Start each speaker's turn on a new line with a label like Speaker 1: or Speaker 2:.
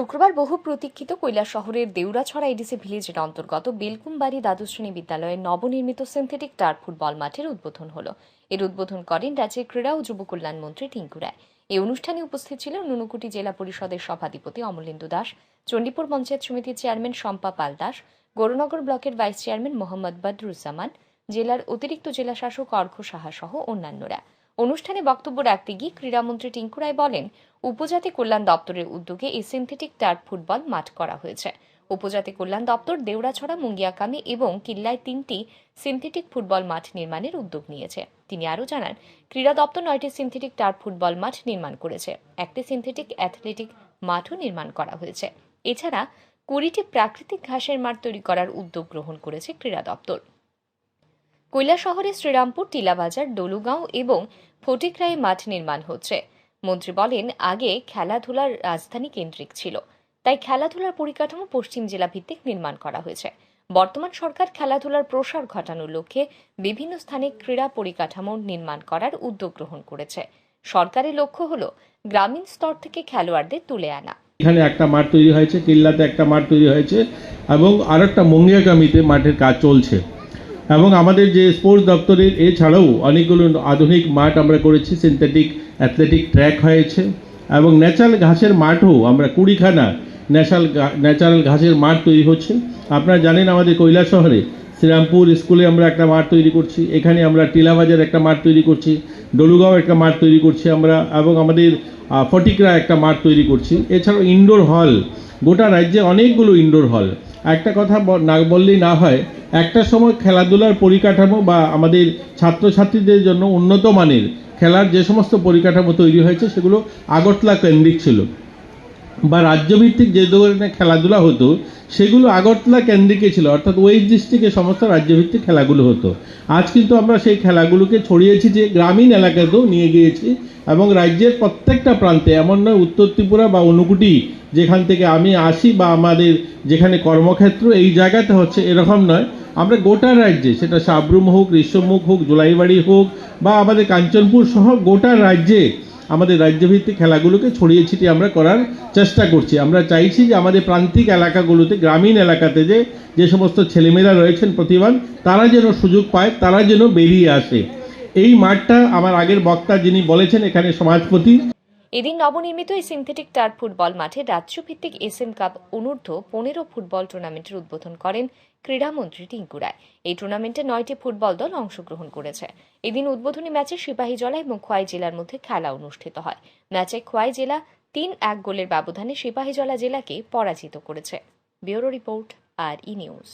Speaker 1: শুক্রবার বহু প্রতীক্ষিত শহরের দেউরাছড়া এডিসি ভিলেজের অন্তর্গত বেলকুমবাড়ি দ্বাদশ শ্রেণি বিদ্যালয়ের নবনির্মিত সিনথেটিক টার ফুটবল মাঠের উদ্বোধন হলো। এর উদ্বোধন করেন রাজ্যের ক্রীড়া ও যুব কল্যাণ মন্ত্রী টিঙ্কু রায়। এই অনুষ্ঠানে উপস্থিত ছিলেন নুনুকুটি জেলা পরিষদের সভাধিপতি অমলেন্দু দাস, চণ্ডীপুর পঞ্চায়েত সমিতির চেয়ারম্যান শম্পা পাল দাস, গৌরনগর ব্লকের ভাইস চেয়ারম্যান মোহাম্মদ বদরুজ্জামান, জেলার অতিরিক্ত জেলা শাসক সাহা সহ অন্যান্যরা। অনুষ্ঠানে বক্তব্য রাখতে গিয়ে ক্রীড়ামন্ত্রী টিঙ্কু রায় বলেন, উপজাতি কল্যাণ দপ্তরের উদ্যোগে এই সিনথেটিক টার্ফ ফুটবল মাঠ করা হয়েছে। উপজাতি কল্যাণ দপ্তর দেউড়াছড়া, মুঙ্গিয়াকামে এবং কিল্লায় তিনটি সিনথেটিক ফুটবল মাঠ নির্মাণের উদ্যোগ নিয়েছে। তিনি আরও জানান, ক্রীড়া দপ্তর নয়টি সিনথেটিক টার্ফ ফুটবল মাঠ নির্মাণ করেছে। একটি সিনথেটিক অ্যাথলেটিক মাঠও নির্মাণ করা হয়েছে। এছাড়া কুড়িটি প্রাকৃতিক ঘাসের মাঠ তৈরি করার উদ্যোগ গ্রহণ করেছে ক্রীড়া দপ্তর। কৈলাসহরে শ্রীরামপুর টিলাবাজার ডলুগাঁও এবং ফটিকরায়ে মাঠ নির্মাণ হচ্ছে। মন্ত্রী বলেন, আগে খেলাধুলার রাজধানী কেন্দ্রিক ছিল। তাই খেলাধুলার পরিকাঠামো পশ্চিম জেলা ভিত্তিক নির্মাণ করা হয়েছে। বর্তমান সরকার খেলাধুলার প্রসার ঘটানোর লক্ষ্যে বিভিন্ন স্থানে ক্রীড়া পরিকাঠামো নির্মাণ করার উদ্যোগ গ্রহণ করেছে। সরকারের লক্ষ্য হল গ্রামীণ স্তর থেকে খেলোয়াড়দের তুলে আনা।
Speaker 2: এখানে একটা মাঠ তৈরি হয়েছে, কিল্লাতে একটা মাঠ তৈরি হয়েছে এবং আরেকটা মঙ্গিয়াকামিতে মাঠের কাজ চলছে। এবং আমাদের যে স্পোর্টস দপ্তরের এছাড়াও অনেকগুলো আধুনিক মাঠ আমরা করেছি সিনথেটিক অ্যাথলেটিক ট্র্যাক হয়েছে এবং ন্যাচারাল ঘাসের মাঠও আমরা কুড়িখানা ন্যাচারাল ন্যাচারাল ঘাসের মাঠ তৈরি হচ্ছে। আপনারা জানেন আমাদের কৈলাস শহরে শ্রীরামপুর স্কুলে আমরা একটা মাঠ তৈরি করছি, এখানে আমরা টিলাবাজার একটা মাঠ তৈরি করছি ডলুগাঁও একটা মাঠ তৈরি করছি আমরা এবং আমাদের ফটিকরা একটা মাঠ তৈরি করছি। এছাড়াও ইনডোর হল গোটা রাজ্যে অনেকগুলো ইনডোর হল একটা কথা না বললেই না হয় একটা সময় খেলাধুলার পরিকাঠামো বা আমাদের ছাত্রছাত্রীদের জন্য উন্নত মানের খেলার যে সমস্ত পরিকাঠামো তৈরি হয়েছে, সেগুলো আগরতলা কেন্দ্রিক ছিল। বা রাজ্যভিত্তিক যে ধরনের খেলাধুলা হতো, সেগুলো আগরতলা কেন্দ্রিকে ছিল, অর্থাৎ ওয়েস্ট ডিস্ট্রিক্টে সমস্ত রাজ্যভিত্তিক খেলাগুলো হতো। আজ কিন্তু আমরা সেই খেলাগুলোকে ছড়িয়েছি যে গ্রামীণ এলাকাতেও নিয়ে গিয়েছি এবং রাজ্যের প্রত্যেকটা প্রান্তে, এমন নয় উত্তর ত্রিপুরা বা অনুকুটি, যেখান থেকে আমি আসি বা আমাদের যেখানে কর্মক্ষেত্র, এই জায়গাতে হচ্ছে, এরকম নয়। আমরা গোটা রাজ্যে, সেটা সাবরুম হোক ঋষ্যমুখ হোক, জুলাইবাড়ি হোক, বা আমাদের কাঞ্চনপুর সহ গোটা রাজ্যে আমাদের রাজ্যভিত্তিক খেলাগুলোকে ছড়িয়ে ছিটিয়ে আমরা করার চেষ্টা করছি। আমরা চাইছি যে আমাদের প্রান্তিক এলাকাগুলোতে, গ্রামীণ এলাকাতে যে যে সমস্ত ছেলেমেয়েরা রয়েছেন প্রতিভান, তারা যেন সুযোগ পায়, তারা যেন বেরিয়ে আসে। এই মাঠটা আমার আগের বক্তা যিনি বলেছেন, এখানে সমাজপতি
Speaker 1: এদিন নবনির্মিত এই সিনথেটিক টার্ফ ফুটবল মাঠে রাজ্যভিত্তিক এসএম কাপ অনূর্ধ্ব পনেরো ফুটবল টুর্নামেন্টের উদ্বোধন করেন ক্রীড়ামন্ত্রী টিঙ্কু রায়। এই টুর্নামেন্টে নয়টি ফুটবল দল অংশগ্রহণ করেছে। এদিন উদ্বোধনী ম্যাচে সিপাহীজলা এবং খোয়াই জেলার মধ্যে খেলা অনুষ্ঠিত হয়। ম্যাচে খোয়াই জেলা তিন এক গোলের ব্যবধানে সিপাহীজলা জেলাকে পরাজিত করেছে। Bureau report, R E news.